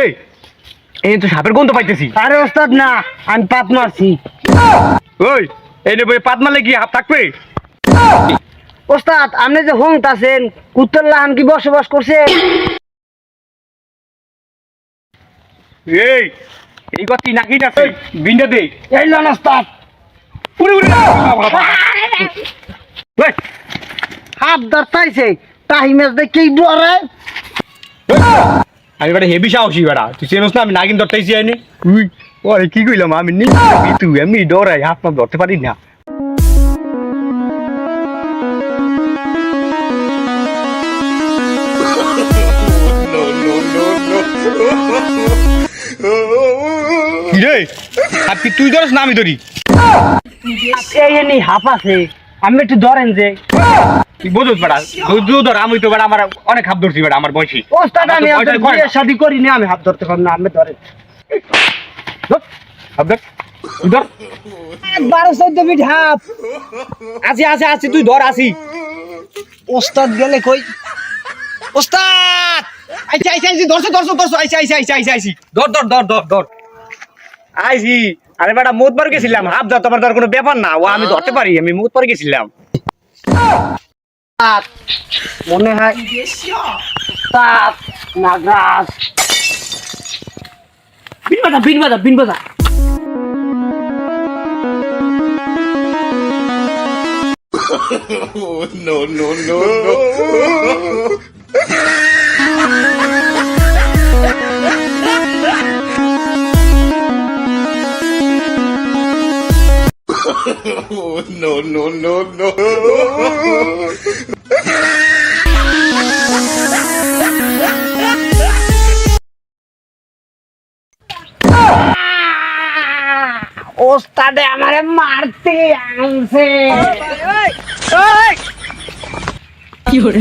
এই এই তো সাপের গন্ধ পাইতেছি। আরে ওস্তাদ না আমি পাত মারছি। ওই এই নেবে পাত মারলে কি হাত থাকবে? ওস্তাদ আপনি যে হুঙ্ক আছেন কুত্তর লাহান কি বসবাস করছে? এই এই গতি নাকি আছে? বিন্ডা দে। এই লন ওস্তাদ। উড়ে উড়ে ওই হাত তাহি মেজ দেখেই ডরে আমি বেটা হেভি সাহসী বেটা। তুই চেনস না আমি নাগিন ধরতেছি আইনি। উই ওরে কি কইলাম আমি নি তুই আমি ডরাই হাত পা ধরতে পারি না। রে তুই ধরস না আমি ধরি? এই হাফ আছে আমি একটু ধরেন যে। বোঝস বেটা তুই ধর আমি তো বেটা আমার অনেক হাত ধরছি বেটা আমার বয়সী। ওস্তাদ আমি আপনার বিয়ে শাদি করি না আমি হাত ধরতে পারব না আপনি ধরেন। ধর, হাত ধর ধর। বারো চোদ্দ ফিট হাফ। আসি আসি আসি তুই ধর আসি। ওস্তাদ গেলে কই? ওস্তাদ! আইছি আইছি আইছি ধরছো ধরছো ধরছো আইছি আইছি আইছি আইছি আইছি। ধর ধর ধর ধর ধর। আইছি। আরে বেটা মুত পার গেছিলাম হাফ ধর তোমার ধর কোনো ব্যাপার না। ও আমি ধরতে পারি আমি মুত পার গেছিলাম। ওস্তাদ, মনে হয় ওস্তাদ, নাগরাজ বিন বাজা বিন বাজা বিন বাজা no, no, no, no. no, no, no, no. ওস্তাদে আমারে মারতে আনছে। কি hore